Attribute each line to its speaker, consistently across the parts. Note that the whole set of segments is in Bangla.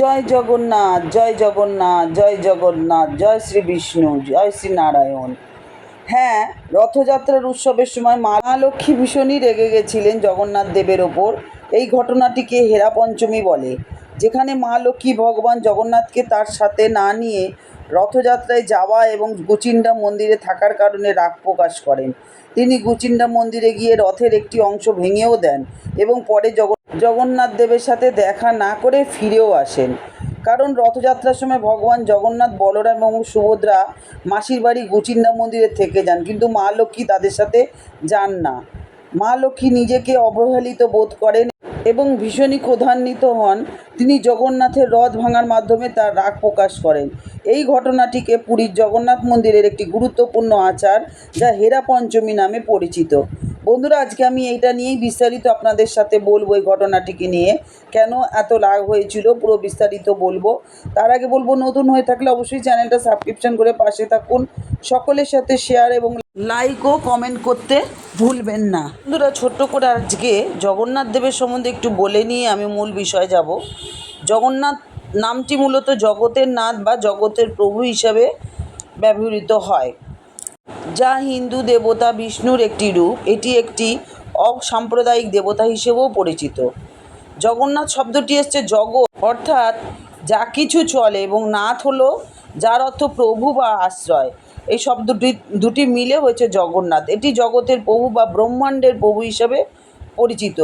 Speaker 1: জয় জগন্নাথ জয় জগন্নাথ জয় জগন্নাথ, জয় শ্রী বিষ্ণু, জয় শ্রী নারায়ণ। হ্যাঁ রথযাত্রার উৎসবের সময় মা লক্ষ্মী ভীষণই রেগে গেছিলেন জগন্নাথ দেবের ওপর। এই ঘটনাটিকে হেরা পঞ্চমী বলে, যেখানে মা লক্ষ্মী ভগবান জগন্নাথকে তার সাথে না নিয়ে রথযাত্রায় যাওয়া এবং গুচিন্ডা মন্দিরে থাকার কারণে রাগ প্রকাশ করেন। তিনি গুচিন্ডা মন্দিরে গিয়ে রথের একটি অংশ ভেঙেও দেন এবং পরে জগ জগন্নাথ দেবের সাথে দেখা না করে ফিরেও আসেন। কারণ রথযাত্রার সময় ভগবান জগন্নাথ, বলরাম এবং সুভদ্রা মাসির বাড়ি গুচিন্দা মন্দিরে থেকে যান। কিন্তু মা লক্ষ্মী তাদের সাথে যান না। মা লক্ষ্মী নিজেকে অবহেলিত বোধ করেন এবং ভীষণই ক্রোধান্বিত হন। তিনি জগন্নাথের রথ ভাঙার মাধ্যমে তার রাগ প্রকাশ করেন। এই ঘটনাটিকে পুরীর জগন্নাথ মন্দিরের একটি গুরুত্বপূর্ণ আচার যা হেরা পঞ্চমী নামে পরিচিত। বন্ধুরা, আজকে আমি এইটা নিয়েই বিস্তারিত আপনাদের সাথে বলব এই ঘটনাটিকে নিয়ে। কেন এত রাগ হয়েছিল, পুরো বিস্তারিত বলব। তার আগে বলব, নতুন হয়ে থাকলে অবশ্যই চ্যানেলটা সাবস্ক্রিপশন করে পাশে থাকুন। সকলের সাথে শেয়ার এবং লাইক ও কমেন্ট করতে ভুলবেন না। বন্ধুরা, ছোট্ট করে আজকে জগন্নাথ দেবের সম্বন্ধে একটু বলে নিয়ে আমি মূল বিষয়ে যাব। জগন্নাথ নামটি মূলত জগতের নাথ বা জগতের প্রভু হিসাবে ব্যবহৃত হয়। যা হিন্দু দেবতা বিষ্ণুর একটি রূপ, এটি একটি অসাম্প্রদায়িক দেবতা হিসেবেও পরিচিত। জগন্নাথ শব্দটি এসছে জগৎ, অর্থাৎ যা কিছু চলে এবং নাথ হলো, যার অর্থ প্রভু বা আশ্রয়। এই শব্দটি, দুটি মিলে হয়েছে জগন্নাথ। এটি জগতের প্রভু বা ব্রহ্মাণ্ডের প্রভু হিসাবে পরিচিত।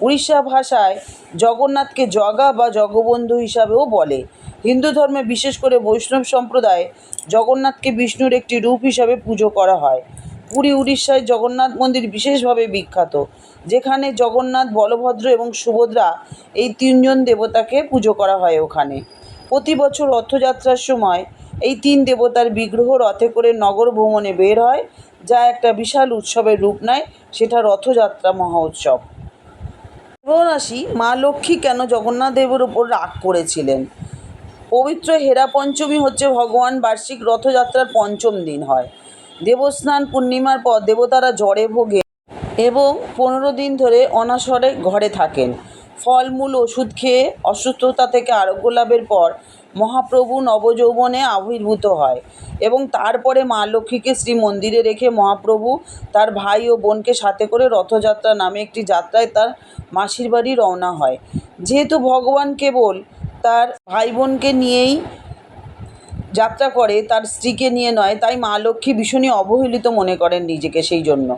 Speaker 1: উড়িষ্যা ভাষায় জগন্নাথকে জগা বা জগবন্ধু হিসাবেও বলে। হিন্দু ধর্মে বিশেষ করে বৈষ্ণব সম্প্রদায়ে জগন্নাথকে বিষ্ণুর একটি রূপ হিসাবে পুজো করা হয়। পুরী, উড়িষ্যায় জগন্নাথ মন্দির বিশেষভাবে বিখ্যাত, যেখানে জগন্নাথ, বলভদ্র এবং সুভদ্রা এই তিনজন দেবতাকে পুজো করা হয় ওখানে। প্রতি বছর রথযাত্রার সময় এই তিন দেবতার বিগ্রহ রথে করে নগর ভ্রমণে বের হয়, যা একটা বিশাল উৎসবের রূপ নেয়, সেটা রথযাত্রা মহোৎসব আসি মা লক্ষ্মী কেন জগন্নাথ দেবের উপর রাগ করেছিলেন? পবিত্র হেরা পঞ্চমী হচ্ছে ভগবান বার্ষিক রথযাত্রার পঞ্চম দিন হয়। দেবস্নান পূর্ণিমার পর দেবতারা জ্বরে ভোগে এবং পনেরো দিন ধরে অনাসরে ঘরে থাকেন। ফলমূল, ওষুধ খেয়ে অসুস্থতা থেকে আরোগ্য লাভের পর মহাপ্রভু নবযৌবনে আবির্ভূত হয় এবং তারপরে মা লক্ষ্মীকে শ্রী মন্দিরে রেখে মহাপ্রভু তার ভাই ও বোনকে সাথে করে রথযাত্রা নামে একটি যাত্রায় তার মাসির বাড়ি রওনা হয়। যেহেতু ভগবান কেবল তার ভাই বোনকে নিয়েই যাত্রা করে, তার স্ত্রীকে নিয়ে নয়, তাই মা লক্ষ্মী ভীষণই অবহেলিত মনে করেন নিজেকে সেই জন্য।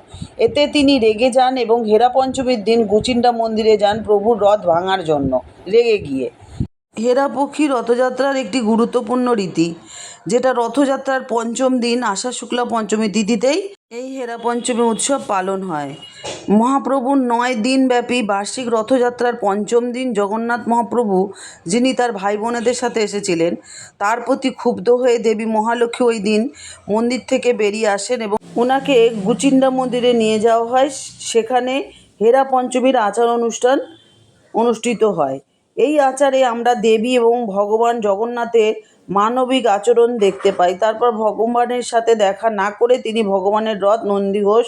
Speaker 1: এতে তিনি রেগে যান এবং হেরা পঞ্চমীর দিন গুচিন্ডা মন্দিরে যান প্রভুর রথ ভাঙার জন্য, রেগে গিয়ে। হেরাপক্ষী রথযাত্রার একটি গুরুত্বপূর্ণ রীতি, যেটা রথযাত্রার পঞ্চম দিন, আষাঢ় শুক্লা পঞ্চমী তিথিতেই এই হেরা পঞ্চমী উৎসব পালন হয়। মহাপ্রভুর নয় দিনব্যাপী বার্ষিক রথযাত্রার পঞ্চম দিন জগন্নাথ মহাপ্রভু, যিনি তার ভাই বোনেদের সাথে এসেছিলেন, তার প্রতি ক্ষুব্ধ হয়ে দেবী মহালক্ষ্মী ওই দিন মন্দির থেকে বেরিয়ে আসেন এবং ওনাকে গুচিন্ডা মন্দিরে নিয়ে যাওয়া হয়। সেখানে হেরা পঞ্চমীর আচার অনুষ্ঠান অনুষ্ঠিত হয়। এই আচারে আমরা দেবী এবং ভগবান জগন্নাথের মানবিক আচরণ দেখতে পাই। তারপর ভগবানের সাথে দেখা না করে তিনি ভগবানের রথ, নন্দীঘোষ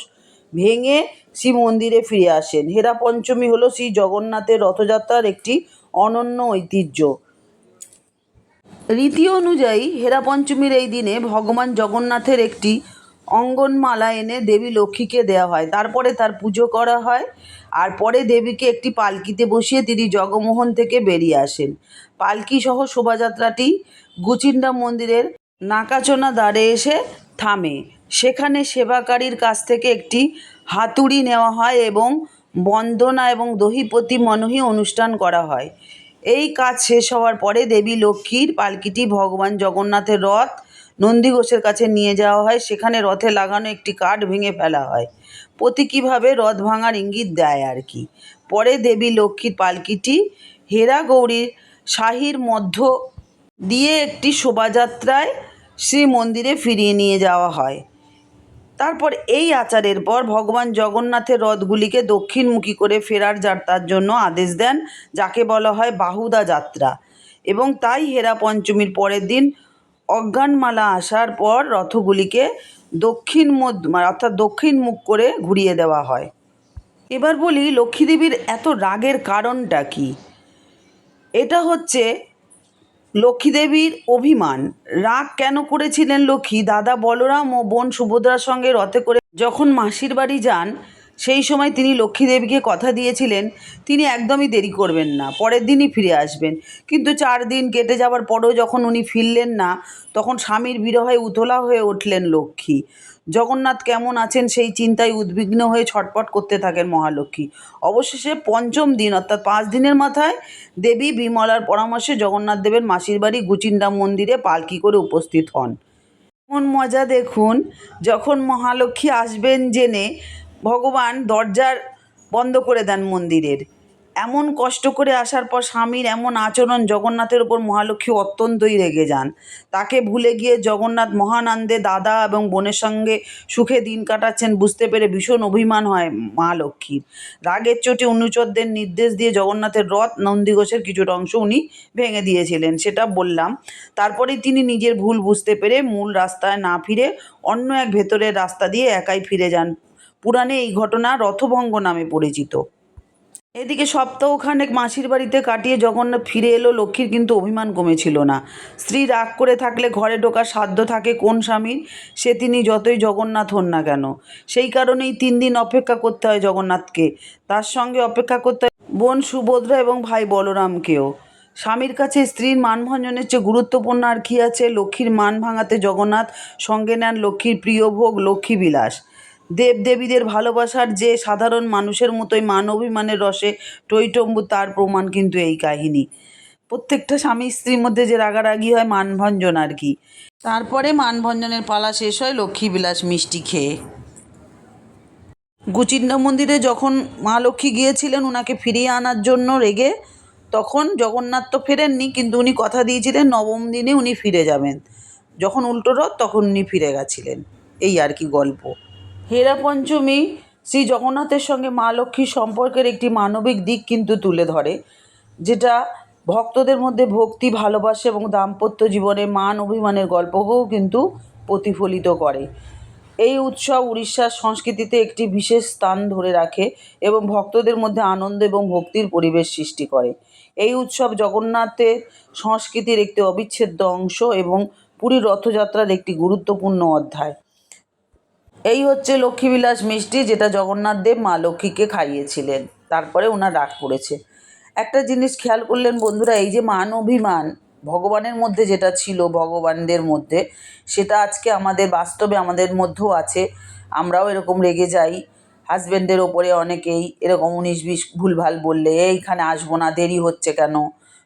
Speaker 1: ভেঙে শ্রী মন্দিরে ফিরে আসেন। হেরা পঞ্চমী হলো শ্রী জগন্নাথের রথযাত্রার একটি অনন্য ঐতিহ্য। রীতি অনুযায়ী হেরা পঞ্চমীর এই দিনে ভগবান জগন্নাথের একটি অঙ্গনমালা এনে দেবী লক্ষ্মীকে দেওয়া হয়। তারপরে তার পুজো করা হয় আর পরে দেবীকে একটি পালকিতে বসিয়ে তিনি জগমোহন থেকে বেরিয়ে আসেন। পালকি সহ শোভাযাত্রাটি গুচিন্ডা মন্দিরের নাকাচোনা দ্বারে এসে থামে। সেখানে সেবাকারীর কাছ থেকে একটি হাতুড়ি নেওয়া হয় এবং বন্দনা এবং দহিপতি মনহি অনুষ্ঠান করা হয়। এই কাজ শেষ হওয়ার পরে দেবী লক্ষ্মীর পালকিটি ভগবান জগন্নাথের রথ নন্দীঘোষের কাছে নিয়ে যাওয়া হয়। সেখানে রথে লাগানো একটি কাঠ ভেঙে ফেলা হয়। প্রতীকীভাবে রথ ভাঙার ইঙ্গিত দেয় আর কি? পরে দেবী লক্ষ্মীর পালকিটি হেরা গৌরীর শাহির মধ্য দিয়ে একটি শোভাযাত্রায় শ্রী মন্দিরে ফিরিয়ে নিয়ে যাওয়া হয়। তারপর এই আচারের পর ভগবান জগন্নাথের রথগুলিকে দক্ষিণমুখী করে ফেরার যাত্রার জন্য আদেশ দেন, যাকে বলা হয় বাহুদা যাত্রা। এবং তাই হেরা পঞ্চমীর পরের দিন অজ্ঞানমালা আসার পর রথগুলিকে দক্ষিণ মধ্য অর্থাৎ দক্ষিণ মুখ করে ঘুরিয়ে দেওয়া হয়। এবার বলি, লক্ষ্মীদেবীর এত রাগের কারণটা কি? এটা হচ্ছে লক্ষ্মী দেবীর অভিমান। রাগ কেন করেছিলেন লক্ষ্মী? দাদা বলরাম ও বোন সুভদ্রার সঙ্গে রথে করে যখন মাসির বাড়ি যান সেই সময় তিনি লক্ষ্মী দেবীকে কথা দিয়েছিলেন, তিনি একদমই দেরি করবেন না, পরের দিনই ফিরে আসবেন। কিন্তু চার দিন কেটে যাওয়ার পরেও যখন উনি ফিরলেন না, তখন স্বামীর বিরহে উতলা হয়ে উঠলেন লক্ষ্মী। জগন্নাথ কেমন আছেন সেই চিন্তায় উদ্বিগ্ন হয়ে ছটপট করতে থাকেন মহালক্ষ্মী। অবশেষে পঞ্চম দিন, অর্থাৎ পাঁচ দিনের মাথায় দেবী বিমলার পরামর্শে জগন্নাথ দেবের মাসির বাড়ি গুচিন্ডা মন্দিরে পালকি করে উপস্থিত হন। এমন মজা দেখুন, যখন মহালক্ষ্মী আসবেন জেনে ভগবান দরজার বন্ধ করে দেন মন্দিরের। এমন কষ্ট করে আসার পর স্বামীর এমন আচরণ জগন্নাথের ওপর মহালক্ষ্মী অত্যন্তই রেগে যান। তাকে ভুলে গিয়ে জগন্নাথ মহানন্দে দাদা এবং বোনের সঙ্গে সুখে দিন কাটাচ্ছেন বুঝতে পেরে ভীষণ অভিমান হয় মা লক্ষ্মীর। রাগের চোটে অনুচরদের নির্দেশ দিয়ে জগন্নাথের রথ নন্দীঘোষের কিছুটা অংশ উনি ভেঙে দিয়েছিলেন, সেটা বললাম। তারপরে তিনি নিজের ভুল বুঝতে পেরে মূল রাস্তায় না ফিরে অন্য এক ভেতরের রাস্তা দিয়ে একাই ফিরে যান। পুরাণে এই ঘটনা রথভঙ্গ নামে পরিচিত। এদিকে সপ্তাহখানেক মাসির বাড়িতে কাটিয়ে জগন্নাথ ফিরে এলো, লক্ষ্মীর কিন্তু অভিমান কমেছিল না। স্ত্রী রাগ করে থাকলে ঘরে ঢোকার সাধ্য থাকে কোন স্বামীর, সে তিনি যতই জগন্নাথ হন না কেন। সেই কারণেই তিন দিন অপেক্ষা করতে হয় জগন্নাথকে। তার সঙ্গে অপেক্ষা করতে হয় বোন সুভদ্রা এবং ভাই বলরামকেও। স্বামীর কাছে স্ত্রীর মানভঞ্জনের চেয়ে গুরুত্বপূর্ণ আর কী আছে? লক্ষ্মীর মান ভাঙাতে জগন্নাথ সঙ্গে নেন লক্ষ্মীর প্রিয় ভোগ লক্ষ্মী বিলাস। দেবদেবীদের ভালোবাসার যে সাধারণ মানুষের মতোই মান অভিমানের রসে টইটম্বু তার প্রমাণ কিন্তু এই কাহিনী। প্রত্যেকটা স্বামী স্ত্রীর মধ্যে যে রাগারাগি হয় মানভঞ্জন আর কি। তারপরে মানভঞ্জনের পালা শেষ হয় লক্ষ্মীবিলাস মিষ্টি খেয়ে। গুচিন্ডা মন্দিরে যখন মা লক্ষ্মী গিয়েছিলেন ওনাকে ফিরিয়ে আনার জন্য রেগে, তখন জগন্নাথ তো ফেরেননি, কিন্তু উনি কথা দিয়েছিলেন নবম দিনে উনি ফিরে যাবেন। যখন উল্টো রথ, তখন উনি ফিরে গেছিলেন। এই আর কি গল্প। হেরা পঞ্চমী শ্রী জগন্নাথের সঙ্গে মা লক্ষ্মীর সম্পর্কের একটি মানবিক দিক কিন্তু তুলে ধরে, যেটা ভক্তদের মধ্যে ভক্তি, ভালোবাসা এবং দাম্পত্য জীবনে মান অভিমানের গল্পকেও কিন্তু প্রতিফলিত করে। এই উৎসব উড়িষ্যার সংস্কৃতিতে একটি বিশেষ স্থান ধরে রাখে এবং ভক্তদের মধ্যে আনন্দ এবং ভক্তির পরিবেশ সৃষ্টি করে। এই উৎসব জগন্নাথের সংস্কৃতির একটি অবিচ্ছেদ্য অংশ এবং পুরীর রথযাত্রার একটি গুরুত্বপূর্ণ অধ্যায়। এই হচ্ছে লক্ষ্মীবিলাস মিষ্টি, যেটা জগন্নাথ দেব মা লক্ষ্মীকে খাইয়েছিলেন। তারপরে ওনার রাগ করেছে। একটা জিনিস খেয়াল করলেন বন্ধুরা, এই যে মান অভিমান, ভগবানের মধ্যে যেটা ছিল, ভগবানদের মধ্যে, সেটা আজকে আমাদের বাস্তবে আমাদের মধ্যেও আছে। আমরাও এরকম রেগে যাই হাজব্যান্ডের ওপরে অনেকেই এরকম উনিশ বিশ ভুলভাল বললে এইখানে আসব না, দেরি হচ্ছে কেন?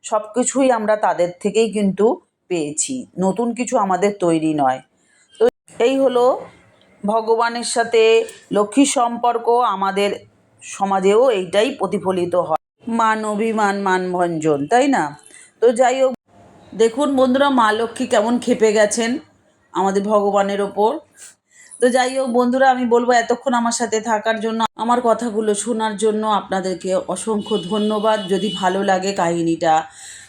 Speaker 1: সব কিছুই আমরা তাদের থেকেই কিন্তু পেয়েছি। নতুন কিছু আমাদের তৈরি নয়। তো এই হলো ভগবানের সাথে লক্ষ্মীর সম্পর্ক আমাদের সমাজেও এইটাই প্রতিফলিত হয়। মান অভিমান মানভঞ্জন তাই না? তো যাই হোক, দেখুন বন্ধুরা, মা লক্ষ্মী কেমন খেপে গেছেন আমাদের ভগবানের ওপর। তো যাই হোক বন্ধুরা, আমি বলব এতক্ষণ আমার সাথে থাকার জন্য, আমার কথাগুলো শোনার জন্য আপনাদেরকে অসংখ্য ধন্যবাদ। যদি ভালো লাগে কাহিনীটা,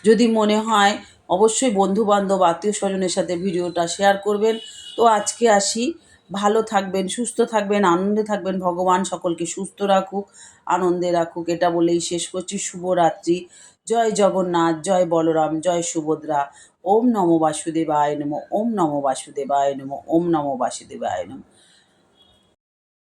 Speaker 1: যদি মনে হয়, অবশ্যই বন্ধু বান্ধব আত্মীয় স্বজনের সাথে ভিডিওটা শেয়ার করবেন। তো আজকে আসি ভালো থাকবেন, সুস্থ থাকবেন, আনন্দে থাকবেন। ভগবান সকলকে সুস্থ রাখুক, আনন্দে রাখুক। এটা বলেই শেষ করছি। শুভরাত্রি। জয় জগন্নাথ, জয় বলরাম, জয় সুভদ্রা। ওম নমো বাসুদেবায় নমো, ওম নমো বাসুদেবায় নমো, ওম নমো বাসুদেবায় নমো।